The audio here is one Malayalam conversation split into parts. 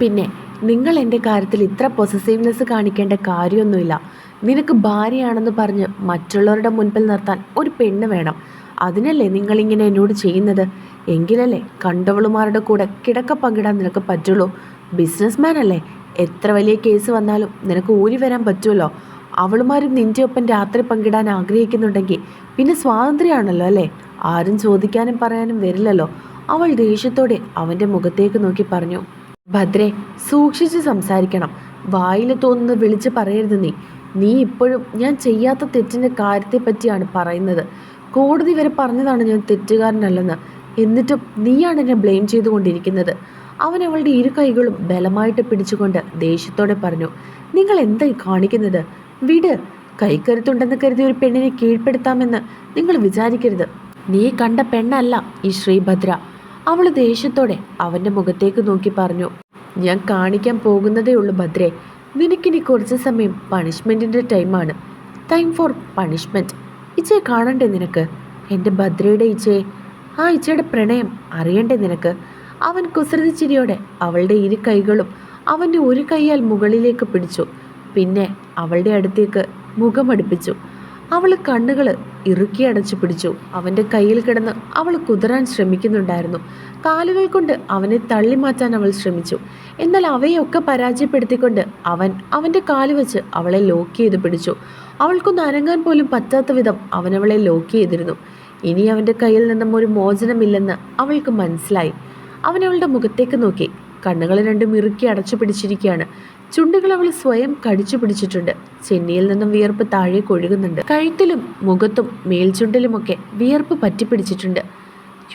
പിന്നെ നിങ്ങൾ എന്റെ കാര്യത്തിൽ ഇത്ര പൊസസീവ്നെസ് കാണിക്കേണ്ട കാര്യമൊന്നുമില്ല. നിനക്ക് ഭാര്യയാണെന്ന് പറഞ്ഞ് മറ്റുള്ളവരുടെ മുൻപിൽ നിർത്താൻ ഒരു പെണ്ണ് വേണം. അതിനല്ലേ നിങ്ങളിങ്ങനെ എന്നോട് ചെയ്യുന്നത്? എങ്കിലല്ലേ കണ്ടവളുമാരുടെ കൂടെ കിടക്ക പങ്കിടാൻ നിനക്ക് പറ്റുള്ളൂ? ബിസിനസ്മാൻ അല്ലേ? എത്ര വലിയ കേസ് വന്നാലും നിനക്ക് ഊരി വരാൻ പറ്റുമല്ലോ? അവളുമാരും നിന്റെ ഒപ്പം രാത്രി പങ്കിടാൻ ആഗ്രഹിക്കുന്നുണ്ടെങ്കിൽ പിന്നെ സ്വാതന്ത്ര്യമാണല്ലോ അല്ലേ? ആരും ചോദിക്കാനും പറയാനും വരില്ലല്ലോ. അവൾ ദേഷ്യത്തോടെ അവന്റെ മുഖത്തേക്ക് നോക്കി പറഞ്ഞു ഭദ്രേ സൂക്ഷിച്ച് സംസാരിക്കണം. വായിൽ തോന്നുന്നത് വിളിച്ച് പറയരുത് നീ. നീ ഇപ്പോഴും ഞാൻ ചെയ്യാത്ത തെറ്റിന്റെ കാര്യത്തെ പറ്റിയാണ് പറയുന്നത്. കോടതി വരെ പറഞ്ഞതാണ് ഞാൻ തെറ്റുകാരനല്ലെന്ന്. എന്നിട്ടും നീയാണ് എന്നെ ബ്ലെയിം ചെയ്തുകൊണ്ടിരിക്കുന്നത്. അവൻ അവളുടെ ഇരു കൈകളും ബലമായിട്ട് പിടിച്ചുകൊണ്ട് ദേഷ്യത്തോടെ പറഞ്ഞു നിങ്ങൾ എന്തായി കാണിക്കുന്നത്? വിട്. കൈക്കരുത്തുണ്ടെന്ന് കരുതി ഒരു പെണ്ണിനെ കീഴ്പ്പെടുത്താമെന്ന് നിങ്ങൾ വിചാരിക്കരുത്. നീ കണ്ട പെണ്ണല്ല ഈ ശ്രീഭദ്ര. അവൾ ദേഷ്യത്തോടെ അവന്റെ മുഖത്തേക്ക് നോക്കി പറഞ്ഞു ഞാൻ കാണിക്കാൻ പോകുന്നതേ ഭദ്രേ. നിനക്കിനി കുറച്ച് സമയം പണിഷ്മെന്റിന്റെ ടൈമാണ് ടൈം ഫോർ പണിഷ്മെന്റ് ഇച്ചയെ കാണണ്ടേ നിനക്ക്? എന്റെ ഭദ്രയുടെ ഇച്ചയെ. ആ ഇച്ചയുടെ പ്രണയം അറിയണ്ടേ നിനക്ക്? അവൻ കുസൃതി ചിരിയോടെ അവളുടെ ഇരു കൈകളും അവന്റെ ഒരു കൈയാൽ മുകളിലേക്ക് പിടിച്ചു. പിന്നെ അവളുടെ അടുത്തേക്ക് മുഖമടുപ്പിച്ചു അവൾ കണ്ണുകൾ ഇറുക്കി അടച്ചു പിടിച്ചു. അവന്റെ കയ്യിൽ കിടന്ന് അവൾ കുതിരാൻ ശ്രമിക്കുന്നുണ്ടായിരുന്നു. കാലുകൾ കൊണ്ട് അവനെ തള്ളി മാറ്റാൻ അവൾ ശ്രമിച്ചു. എന്നാൽ അവയൊക്കെ പരാജയപ്പെടുത്തിക്കൊണ്ട് അവൻ അവന്റെ കാൽ വെച്ച് അവളെ ലോക്ക് ചെയ്ത് പിടിച്ചു. അവൾക്കൊന്ന് അനങ്ങാൻ പോലും പറ്റാത്ത വിധം അവൻ അവളെ ലോക്ക് ചെയ്തിരുന്നു. ഇനി അവന്റെ കയ്യിൽ നിന്നും ഒരു മോചനമില്ലെന്ന് അവൾക്ക് മനസ്സിലായി. അവൻ അവളുടെ മുഖത്തേക്ക് നോക്കി. കണ്ണുകൾ രണ്ടും ഇറുക്കി അടച്ചു പിടിച്ചിരിക്കുകയാണ്. ചുണ്ടുകൾ അവൾ സ്വയം കടിച്ചു പിടിച്ചിട്ടുണ്ട്. ചെന്നിയിൽ നിന്നും വിയർപ്പ് താഴെ കൊഴുകുന്നുണ്ട് കഴുത്തിലും മുഖത്തും മേൽചുണ്ടിലുമൊക്കെ വിയർപ്പ് പറ്റിപ്പിടിച്ചിട്ടുണ്ട്.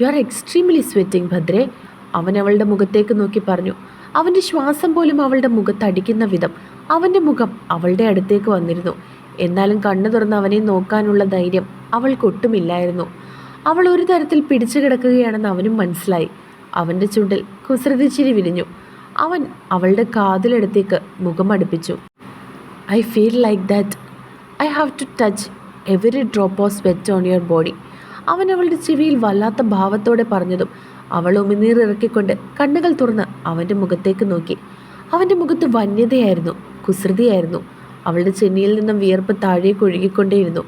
യു ആർ എക്സ്ട്രീംലി സ്വെറ്റിംഗ് ഭദ്രേ അവൻ അവളുടെ മുഖത്തേക്ക് നോക്കി പറഞ്ഞു. അവന്റെ ശ്വാസം പോലും അവളുടെ മുഖത്ത് അടിക്കുന്ന വിധം അവന്റെ മുഖം അവളുടെ അടുത്തേക്ക് വന്നിരുന്നു. എന്നാലും കണ്ണു തുറന്ന് അവനെ നോക്കാനുള്ള ധൈര്യം അവൾക്കൊട്ടുമില്ലായിരുന്നു അവൾ ഒരു തരത്തിൽ പിടിച്ചു കിടക്കുകയാണെന്ന് അവനും മനസ്സിലായി. അവന്റെ ചുണ്ടിൽ കുസൃതിച്ചിരി വിരിഞ്ഞു. അവൻ അവളുടെ കാതിലടുത്തേക്ക് മുഖമടുപ്പിച്ചു I feel like that. I have to touch every drop of sweat on your body. അവൻ അവളുടെ ചെവിയിൽ വല്ലാത്ത ഭാവത്തോടെ പറഞ്ഞതും അവൾ ഉമിനീർ ഇറക്കിക്കൊണ്ട് കണ്ണുകൾ തുറന്ന് അവന്റെ മുഖത്തേക്ക് നോക്കി. അവന്റെ മുഖത്ത് വന്യതയായിരുന്നു കുസൃതിയായിരുന്നു. അവളുടെ ചെന്നിയിൽ നിന്നും വിയർപ്പ് താഴേക്ക് ഒഴുകിക്കൊണ്ടേയിരുന്നു.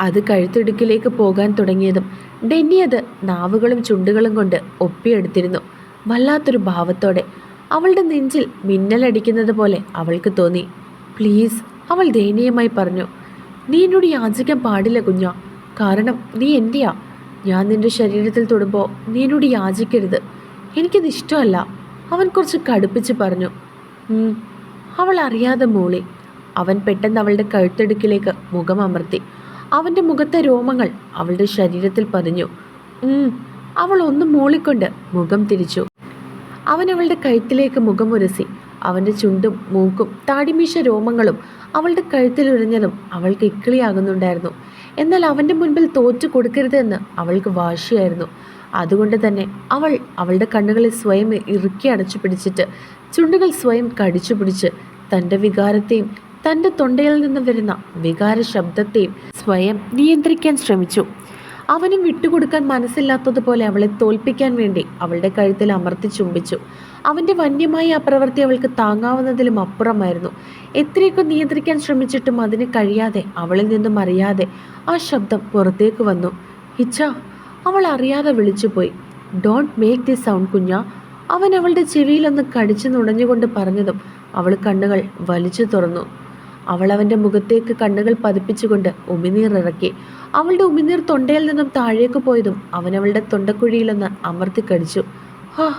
അത് കഴുത്തിടുക്കിലേക്ക് പോകാൻ തുടങ്ങിയതും ഡെന്നി അത് നാവുകളും ചുണ്ടുകളും കൊണ്ട് ഒപ്പിയെടുത്തിരുന്നു. വല്ലാത്തൊരു ഭാവത്തോടെ അവളുടെ നെഞ്ചിൽ മിന്നലടിക്കുന്നത് പോലെ അവൾക്ക് തോന്നി. പ്ലീസ് അവൾ ദയനീയമായി പറഞ്ഞു. നീ എന്നോട് യാചിക്കാൻ പാടില്ല കുഞ്ഞ. കാരണം നീ എന്റെയാ ഞാൻ നിന്റെ ശരീരത്തിൽ തൊടുമ്പോൾ നീ എന്നോട് യാചിക്കരുത്. എനിക്കത് ഇഷ്ടമല്ല. അവൻ കുറച്ച് കടുപ്പിച്ച് പറഞ്ഞു. അവൾ അറിയാതെ മൂളി. അവൻ പെട്ടെന്ന് അവളുടെ കഴുത്തെടുക്കിലേക്ക് മുഖം അമർത്തി. അവന്റെ മുഖത്തെ രോമങ്ങൾ അവളുടെ ശരീരത്തിൽ പതിഞ്ഞു. അവൾ ഒന്ന് മൂളിക്കൊണ്ട് മുഖം തിരിച്ചു. അവൻ അവളുടെ കഴുത്തിലേക്ക് മുഖമുരസി അവന്റെ ചുണ്ടും മൂക്കും താടിമീശ രോമങ്ങളും അവളുടെ കഴുത്തിൽ ഉരഞ്ഞതും അവൾക്ക് ഇക്കിളിയാകുന്നുണ്ടായിരുന്നു. എന്നാൽ അവന്റെ മുൻപിൽ തോറ്റു കൊടുക്കരുതെന്ന് അവൾക്ക് വാശിയായിരുന്നു. അതുകൊണ്ട് തന്നെ അവൾ അവളുടെ കണ്ണുകളെ സ്വയം ഇറുക്കി അടച്ചു പിടിച്ചിട്ട് ചുണ്ടുകൾ സ്വയം കടിച്ചു പിടിച്ച് തന്റെ വികാരത്തെയും തന്റെ തൊണ്ടയിൽ നിന്ന് വരുന്ന വികാര ശബ്ദത്തെയും സ്വയം നിയന്ത്രിക്കാൻ ശ്രമിച്ചു. അവനും വിട്ടുകൊടുക്കാൻ മനസ്സില്ലാത്തതുപോലെ അവളെ തോൽപ്പിക്കാൻ വേണ്ടി അവളുടെ കഴുത്തിൽ അമർത്തി ചുംബിച്ചു. അവന്റെ വന്യമായ ആ പ്രവൃത്തി അവൾക്ക് താങ്ങാവുന്നതിലും അപ്പുറമായിരുന്നു. എത്രയൊക്കെ നിയന്ത്രിക്കാൻ ശ്രമിച്ചിട്ടും അതിന് കഴിയാതെ അവളിൽ നിന്നും അറിയാതെ ആ ശബ്ദം പുറത്തേക്ക് വന്നു. ഹിച്ച അവൾ അറിയാതെ വിളിച്ചുപോയി. ഡോണ്ട് മേക്ക് ദി സൗണ്ട് കുഞ്ഞ. അവൻ അവളുടെ ചെവിയിലൊന്ന് കടിച്ചു നുണഞ്ഞുകൊണ്ട് പറഞ്ഞതും അവൾ കണ്ണുകൾ വലിച്ചു തുറന്നു. അവൾ അവന്റെ മുഖത്തേക്ക് കണ്ണുകൾ പതിപ്പിച്ചുകൊണ്ട് ഉമിനീർ ഇറക്കി. അവളുടെ ഉമിനീർ തൊണ്ടയിൽ നിന്നും താഴേക്ക് പോയതും അവൻ അവളുടെ തൊണ്ടക്കുഴിയിലൊന്ന് അമർത്തി കടിച്ചു. ഹാ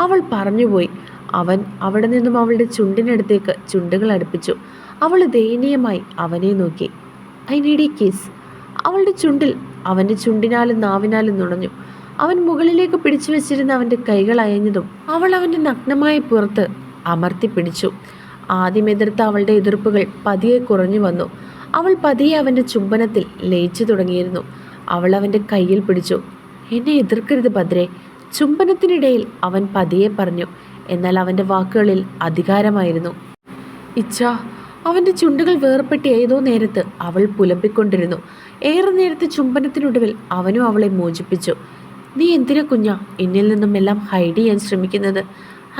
അവൾ പറഞ്ഞുപോയി. അവൻ അവിടെ നിന്നും അവളുടെ ചുണ്ടിനടുത്തേക്ക് ചുണ്ടുകൾ അടുപ്പിച്ചു. അവൾ ദയനീയമായി അവനെ നോക്കി. I need a kiss. അവളുടെ ചുണ്ടിൽ അവന്റെ ചുണ്ടിനാലും നാവിനാലും നുണഞ്ഞു. അവൻ മുകളിലേക്ക് പിടിച്ചു വെച്ചിരുന്ന അവന്റെ കൈകൾ അയഞ്ഞതും അവൾ അവന്റെ നഗ്നമായ പുറത്ത് അമർത്തി പിടിച്ചു. ആദ്യം എതിർത്ത അവളുടെ എതിർപ്പുകൾ പതിയെ കുറഞ്ഞു വന്നു. അവൾ പതിയെ അവന്റെ ചുംബനത്തിൽ ലയിച്ചു തുടങ്ങിയിരുന്നു. അവൾ അവന്റെ കയ്യിൽ പിടിച്ചു. എന്നെ എതിർക്കരുത് ഭദ്രേ. ചുംബനത്തിനിടയിൽ അവൻ പതിയെ പറഞ്ഞു. എന്നാൽ അവന്റെ വാക്കുകളിൽ അധികാരമായിരുന്നു. ഇച്ഛ അവന്റെ ചുണ്ടുകൾ വേർപ്പെട്ട് ഏതോ നേരത്ത് അവൾ പുലമ്പിക്കൊണ്ടിരുന്നു ഏറെ നേരത്തെ ചുംബനത്തിനൊടുവിൽ അവനും അവളെ മോചിപ്പിച്ചു. നീ എന്തിനാ കുഞ്ഞ എന്നിൽ നിന്നും എല്ലാം ഹൈഡ് ചെയ്യാൻ ശ്രമിക്കുന്നത്?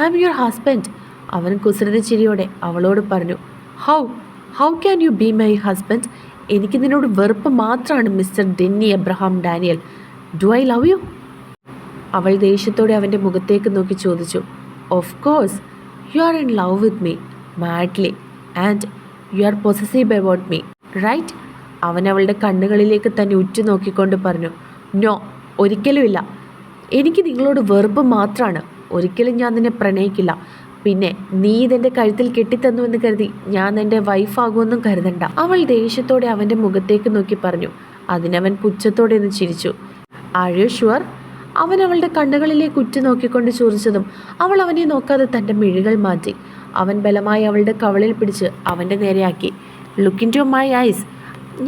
ഐ ആം യുവർ ഹസ്ബൻഡ് അവൻ കുസൃതി ചിരിയോടെ അവളോട് പറഞ്ഞു. How how can you be my husband എനിക്ക് നിന്നോട് വെറുപ്പ് മാത്രമാണ് mister Denny Abraham Daniel. Do I love you അവൾ ദേഷ്യത്തോടെ അവന്റെ മുഖത്തേക്ക് നോക്കി ചോദിച്ചു. Of course you are in love with me madly and you are possessive about me right അവൻ അവളുടെ കണ്ണുകളിലേക്ക് തന്നെ ഉറ്റു നോക്കിക്കൊണ്ട് പറഞ്ഞു. നോ ഒരിക്കലുമില്ല എനിക്ക് നിങ്ങളോട് വെറുപ്പ് മാത്രമാണ് ഒരിക്കലും ഞാൻ നിന്നെ പ്രണയിക്കില്ല. പിന്നെ നീ ഇതെന്റെ കഴുത്തിൽ കെട്ടിത്തന്നു എന്ന് കരുതി ഞാൻ എന്റെ വൈഫാകുമെന്നും കരുതണ്ട. അവൾ ദേഷ്യത്തോടെ അവന്റെ മുഖത്തേക്ക് നോക്കി പറഞ്ഞു. അതിനവൻ പുച്ഛത്തോടെ ഒന്ന് ചിരിച്ചു. ആർ ഷുവർ അവൻ അവളുടെ കണ്ണുകളിലേക്ക് ഉറ്റു നോക്കിക്കൊണ്ട് ചോദിച്ചതും അവൾ അവനെ നോക്കാതെ തന്റെ മിഴികൾ മാറ്റി. അവൻ ബലമായി അവളുടെ കവളിൽ പിടിച്ച് അവന്റെ നേരെയാക്കി. ലുക്കിൻ ടു മൈ ഐസ്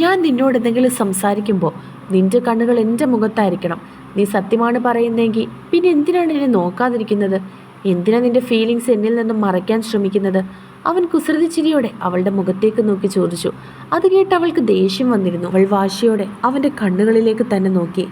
ഞാൻ നിന്നോട് എന്തെങ്കിലും സംസാരിക്കുമ്പോൾ നിന്റെ കണ്ണുകൾ എന്റെ മുഖത്തായിരിക്കണം. നീ സത്യമാണ് പറയുന്നതെങ്കിൽ പിന്നെ എന്തിനാണ് എന്നെ നോക്കാതിരിക്കുന്നത്? എന്തിനാ നിന്റെ ഫീലിങ്സ് എന്നിൽ നിന്നും മറയ്ക്കാൻ ശ്രമിക്കുന്നത്? അവൻ കുസൃതി ചിരിയോടെ അവളുടെ മുഖത്തേക്ക് നോക്കി ചോദിച്ചു. അത് കേട്ട് അവൾക്ക് ദേഷ്യം വന്നിരുന്നു. അവൾ വാശിയോടെ അവന്റെ കണ്ണുകളിലേക്ക് തന്നെ നോക്കി.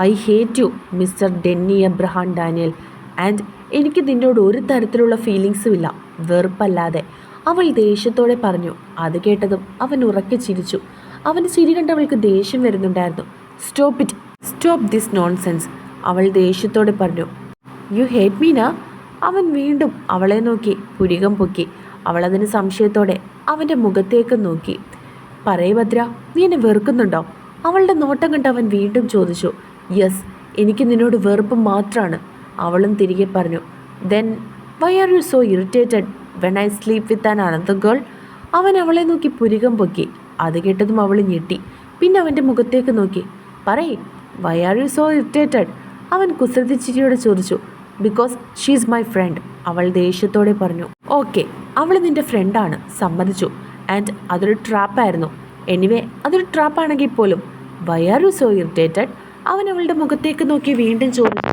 I hate you mister Denny Abraham Daniel and എനിക്ക് നിന്നോട് ഒരു തരത്തിലുള്ള ഫീലിങ്സും ഇല്ല. വെറുപ്പല്ലാതെ. അവൾ ദേഷ്യത്തോടെ പറഞ്ഞു. അത് കേട്ടതും അവൻ ഉറക്കെ ചിരിച്ചു. അവന് ചിരി കണ്ട് അവൾക്ക് ദേഷ്യം വരുന്നുണ്ടായിരുന്നു. Stop it stop this nonsense അവൾ ദേഷ്യത്തോടെ പറഞ്ഞു. യു ഹേറ്റ് മീന അവൻ വീണ്ടും അവളെ നോക്കി പുരികം പൊക്കി. അവളതിന് സംശയത്തോടെ അവന്റെ മുഖത്തേക്ക് നോക്കി. പറയ ഭദ്ര നീ എന്നെ വെറുക്കുന്നുണ്ടോ? അവളുടെ നോട്ടം കണ്ട് അവൻ വീണ്ടും ചോദിച്ചു യെസ് എനിക്ക് നിന്നോട് വെറുപ്പ് മാത്രമാണ് അവളും തിരികെ പറഞ്ഞു then why are you so irritated when I sleep with an another girl അവൻ അവളെ നോക്കി പുരികം പൊക്കി. അത് കേട്ടതും അവൾ ഞെട്ടി. പിന്നെ അവന്റെ മുഖത്തേക്ക് നോക്കി പറയ് why are you so irritated അവൻ കുസൃതി ചിരിയോടെ ചോദിച്ചു ബിക്കോസ് ഷീസ് മൈ ഫ്രണ്ട് അവൾ ദേഷ്യത്തോടെ പറഞ്ഞു ഓക്കെ അവൾ നിന്റെ ഫ്രണ്ടാണ് സമ്മതിച്ചു. ആൻഡ് അതൊരു ട്രാപ്പായിരുന്നു എനിവേ അതൊരു ട്രാപ്പാണെങ്കിൽ പോലും why are you so irritated അവൻ അവളുടെ മുഖത്തേക്ക് നോക്കി വീണ്ടും ചോദിച്ചു.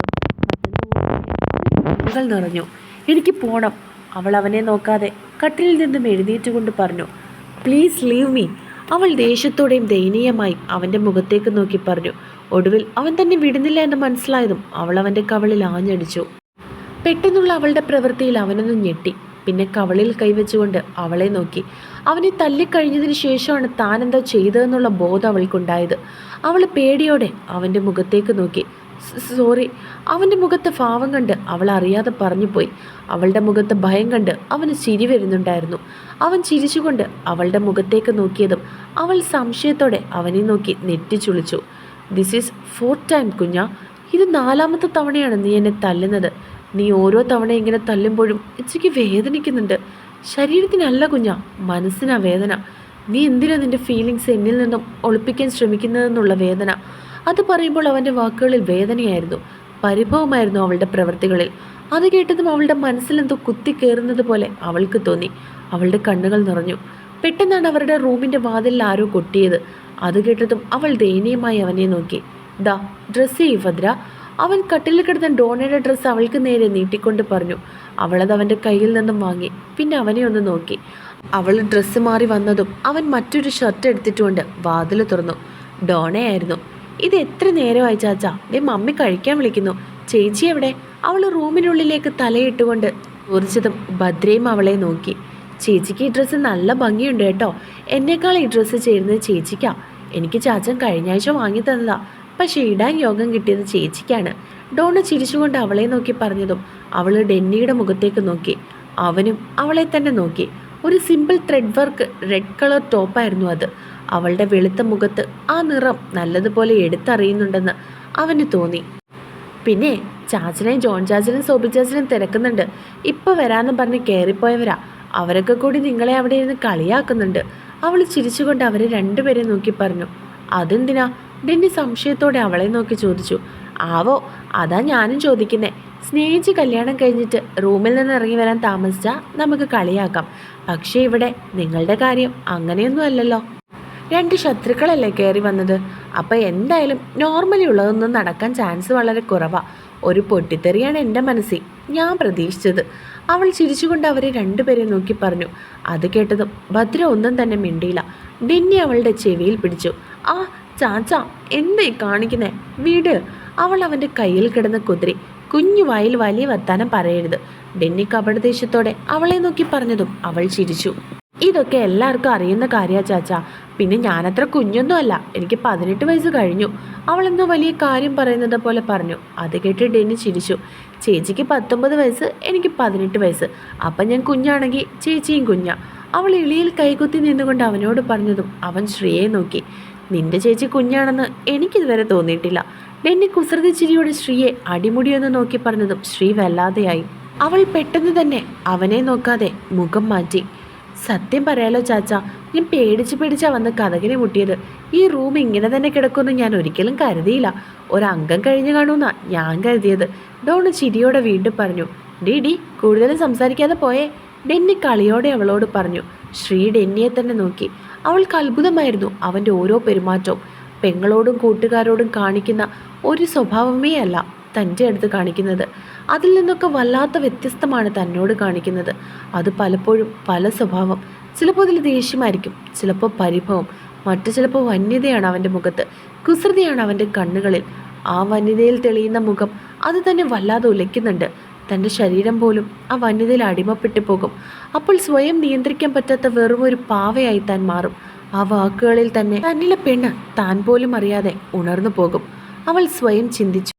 നിറഞ്ഞു. എനിക്ക് പോണം. അവൾ അവനെ നോക്കാതെ കട്ടിലിൽ നിന്നും എഴുന്നേറ്റുകൊണ്ട് പറഞ്ഞു പ്ലീസ് ലീവ് മീ അവൾ ദേഷ്യത്തോടെയും ദയനീയമായി അവന്റെ മുഖത്തേക്ക് നോക്കി പറഞ്ഞു ഒടുവിൽ അവൻ തന്നെ വിടുന്നില്ല എന്ന് മനസ്സിലായതും അവൾ അവന്റെ കവളിൽ ആഞ്ഞടിച്ചു. പെട്ടെന്നുള്ള അവളുടെ പ്രവൃത്തിയിൽ അവനൊന്ന് ഞെട്ടി. പിന്നെ കവളിൽ കൈവച്ചുകൊണ്ട് അവളെ നോക്കി. അവനെ തല്ലിക്കഴിഞ്ഞതിന് ശേഷമാണ് താൻ എന്താ ചെയ്തതെന്നുള്ള ബോധം അവൾക്കുണ്ടായത്. അവൾ പേടിയോടെ അവന്റെ മുഖത്തേക്ക് നോക്കി. സോറി. അവന്റെ മുഖത്തെ ഭാവം കണ്ട് അവൾ അറിയാതെ പറഞ്ഞുപോയി. അവളുടെ മുഖത്ത് ഭയം കണ്ട് അവന് ചിരി വരുന്നുണ്ടായിരുന്നു. അവൻ ചിരിച്ചുകൊണ്ട് അവളുടെ മുഖത്തേക്ക് നോക്കിയതും അവൾ സംശയത്തോടെ അവനെ നോക്കി നെറ്റിച്ചുളിച്ചു. ദിസ് ഈസ് ഫോർത്ത് ടൈം കുഞ്ഞ. ഇത് നാലാമത്തെ തവണയാണ് നീ എന്നെ തല്ലുന്നത്. നീ ഓരോ തവണ ഇങ്ങനെ തല്ലുമ്പോഴും ഇച്ചയ്ക്ക് വേദനിക്കുന്നുണ്ട്. ശരീരത്തിനല്ല കുഞ്ഞ. മനസ്സിനാ വേദന. നീ എന്തിനാ നിന്റെ ഫീലിങ്സ് എന്നിൽ നിന്നും ഒളിപ്പിക്കാൻ ശ്രമിക്കുന്നതെന്നുള്ള വേദന? അത് പറയുമ്പോൾ അവന്റെ വാക്കുകളിൽ വേദനയായിരുന്നു. പരിഭവമായിരുന്നു അവളുടെ പ്രവൃത്തികളിൽ അത് കേട്ടതും അവളുടെ മനസ്സിലെന്തോ കുത്തിക്കേറുന്നത് പോലെ അവൾക്ക് തോന്നി. അവളുടെ കണ്ണുകൾ നിറഞ്ഞു. പെട്ടെന്നാണ് അവരുടെ റൂമിന്റെ വാതിലിൽ ആരോ കൊട്ടിയത്. അത് കേട്ടതും അവൾ ദയനീയമായി അവനെ നോക്കി. ദാ ഡ്രസ്സ് ചെയ്യ് ഭദ്ര. അവൻ കട്ടിലിൽ കിടന്ന ഡോണയുടെ ഡ്രസ്സ് അവൾക്ക് നേരെ നീട്ടിക്കൊണ്ട് പറഞ്ഞു. അവളത് അവന്റെ കയ്യിൽ നിന്നും വാങ്ങി. പിന്നെ അവനെ ഒന്ന് നോക്കി. അവൾ ഡ്രസ്സ് മാറി വന്നതും അവൻ മറ്റൊരു ഷർട്ട് എടുത്തിട്ടുകൊണ്ട് വാതിൽ തുറന്നു. ഡോണയായിരുന്നു. ഇത് എത്ര നേരമായി ചാച്ച? ദേ മമ്മി കഴിക്കാൻ വിളിക്കുന്നു. ചേച്ചി എവിടെ? അവൾ റൂമിനുള്ളിലേക്ക് തലയിട്ടുകൊണ്ട് ചോദിച്ചതും ഭദ്രയും അവളെ നോക്കി. ചേച്ചിക്ക് ഈ ഡ്രസ്സ് നല്ല ഭംഗിയുണ്ട് കേട്ടോ. എന്നേക്കാൾ ഈ ഡ്രസ്സ് ചേരുന്നത് ചേച്ചിക്കാ. എനിക്ക് ചാച്ചൻ കഴിഞ്ഞ ആഴ്ച വാങ്ങി തന്നതാ. പക്ഷേ ഇടാൻ യോഗം കിട്ടിയത് ചേച്ചിക്കാണ്. ഡോണ ചിരിച്ചുകൊണ്ട് അവളെ നോക്കി പറഞ്ഞതും അവൾ ഡെന്നിയുടെ മുഖത്തേക്ക് നോക്കി. അവനും അവളെ തന്നെ നോക്കി. ഒരു simple thread work red colour ടോപ്പായിരുന്നു അത്. അവളുടെ വെളുത്ത മുഖത്ത് ആ നിറം നല്ലതുപോലെ എടുത്തറിയുന്നുണ്ടെന്ന് അവന് തോന്നി. പിന്നെ ചാച്ചനെയും ജോൺ ചാച്ചനും സോബി ചാച്ചനും തിരക്കുന്നുണ്ട്. ഇപ്പൊ വരാന്ന് പറഞ്ഞ് കയറിപ്പോയവരാ അവരൊക്കെ കൂടി നിങ്ങളെ അവിടെ ഇരുന്ന് കളിയാക്കുന്നുണ്ട്. അവൾ ചിരിച്ചുകൊണ്ട് അവരെ രണ്ടുപേരെ നോക്കി പറഞ്ഞു. അതെന്തിനാ? ഡെന്നി സംശയത്തോടെ അവളെ നോക്കി ചോദിച്ചു. ആവോ അതാ ഞാനും ചോദിക്കുന്നേ. സ്നേഹിച്ച് കല്യാണം കഴിഞ്ഞിട്ട് റൂമിൽ നിന്ന് ഇറങ്ങി വരാൻ താമസിച്ചാൽ നമുക്ക് കളിയാക്കാം. പക്ഷേ ഇവിടെ നിങ്ങളുടെ കാര്യം അങ്ങനെയൊന്നും അല്ലല്ലോ. രണ്ട് ശത്രുക്കളല്ലേ കയറി വന്നത്? അപ്പോൾ എന്തായാലും നോർമലി ഉള്ളതൊന്നും നടക്കാൻ ചാൻസ് വളരെ കുറവാ. ഒരു പൊട്ടിത്തെറിയാണ് എന്റെ മനസ്സിൽ. ഞാൻ പ്രതീക്ഷിച്ചത്. അവൾ ചിരിച്ചുകൊണ്ട് അവരെ രണ്ടുപേരെ നോക്കി പറഞ്ഞു. അത് കേട്ടതും ഭദ്ര ഒന്നും തന്നെ മിണ്ടിയില്ല. ഡെന്നി അവളുടെ ചെവിയിൽ പിടിച്ചു. ആ ചാച്ച എന്തേ കാണിക്കുന്നേ? വീട്? അവൾ അവന്റെ കയ്യിൽ കിടന്ന കുതിരി. കുഞ്ഞു വായിൽ വലിയ വർത്താനം പറയരുത്. ഡെന്നി കപടദേശത്തോടെ അവളെ നോക്കി പറഞ്ഞതും അവൾ ചിരിച്ചു. ഇതൊക്കെ എല്ലാവർക്കും അറിയുന്ന കാര്യ ചാച്ച. പിന്നെ ഞാനത്ര കുഞ്ഞൊന്നും അല്ല എനിക്ക് പതിനെട്ട് വയസ്സ് കഴിഞ്ഞു. അവൾ അവളെന്തോ വലിയ കാര്യം പറയുന്നത് പോലെ പറഞ്ഞു. അത് കേട്ട് ഡെന്നി ചിരിച്ചു. ചേച്ചിക്ക് പത്തൊമ്പത് വയസ്സ് എനിക്ക് പതിനെട്ട് വയസ്സ്. അപ്പം ഞാൻ കുഞ്ഞാണെങ്കിൽ ചേച്ചിയും കുഞ്ഞ. അവൾ ഇളിയിൽ കൈകുത്തി നിന്നുകൊണ്ട് അവനോട് പറഞ്ഞതും അവൻ ശ്രീയെ നോക്കി. നിന്റെ ചേച്ചി കുഞ്ഞാണെന്ന് എനിക്കിതുവരെ തോന്നിയിട്ടില്ല. ഡെന്നി കുസൃതി ചിരിയോട് ശ്രീയെ അടിമുടിയൊന്ന് നോക്കി പറഞ്ഞതും ശ്രീ വല്ലാതെയായി. അവൾ പെട്ടെന്ന് തന്നെ അവനെ നോക്കാതെ മുഖം മാറ്റി. സത്യം പറയാലോ ചാച്ച ഞാൻ പേടിച്ച് പേടിച്ചാ വന്ന് കഥകിനെ മുട്ടിയത്. ഈ റൂം ഇങ്ങനെ തന്നെ കിടക്കുമെന്ന് ഞാൻ ഒരിക്കലും കരുതിയില്ല. ഒരംഗം കഴിഞ്ഞു കാണുമെന്നാ ഞാൻ കരുതിയത്. ഡോണ് ചിരിയോടെ വീണ്ടും പറഞ്ഞു ഡി ഡി കൂടുതലും സംസാരിക്കാതെ പോയേ. ഡെന്നി കളിയോടെ അവളോട് പറഞ്ഞു ശ്രീ ഡെന്നിയെ തന്നെ നോക്കി. അവൾക്ക് അത്ഭുതമായിരുന്നു അവന്റെ ഓരോ പെരുമാറ്റവും. പെങ്ങളോടും കൂട്ടുകാരോടും കാണിക്കുന്ന ഒരു സ്വഭാവമേ അല്ല. തന്റെ അടുത്ത് കാണിക്കുന്നത്. അതിൽ നിന്നൊക്കെ വല്ലാത്ത വ്യത്യസ്തമാണ് തന്നോട് കാണിക്കുന്നത്. അത് പലപ്പോഴും പല സ്വഭാവം. ചിലപ്പോൾ അതിൽ ദേഷ്യമായിരിക്കും ചിലപ്പോൾ പരിഭവം. മറ്റു ചിലപ്പോൾ വന്യതയാണ് അവന്റെ മുഖത്ത്. കുസൃതിയാണ് അവന്റെ കണ്ണുകളിൽ. ആ വന്യതയിൽ തെളിയുന്ന മുഖം അത് തന്നെ വല്ലാതെ ഉലയ്ക്കുന്നുണ്ട്. തന്റെ ശരീരം പോലും ആ വന്യതയിൽ അടിമപ്പെട്ടു പോകും. അപ്പോൾ സ്വയം നിയന്ത്രിക്കാൻ പറ്റാത്ത വെറും ഒരു പാവയായി താൻ മാറും. ആ വാക്കുകളിൽ തന്നെ തന്നിലെ പെണ്ണ് താൻ പോലും അറിയാതെ ഉണർന്നു പോകും. അവൾ സ്വയം ചിന്തിച്ചു.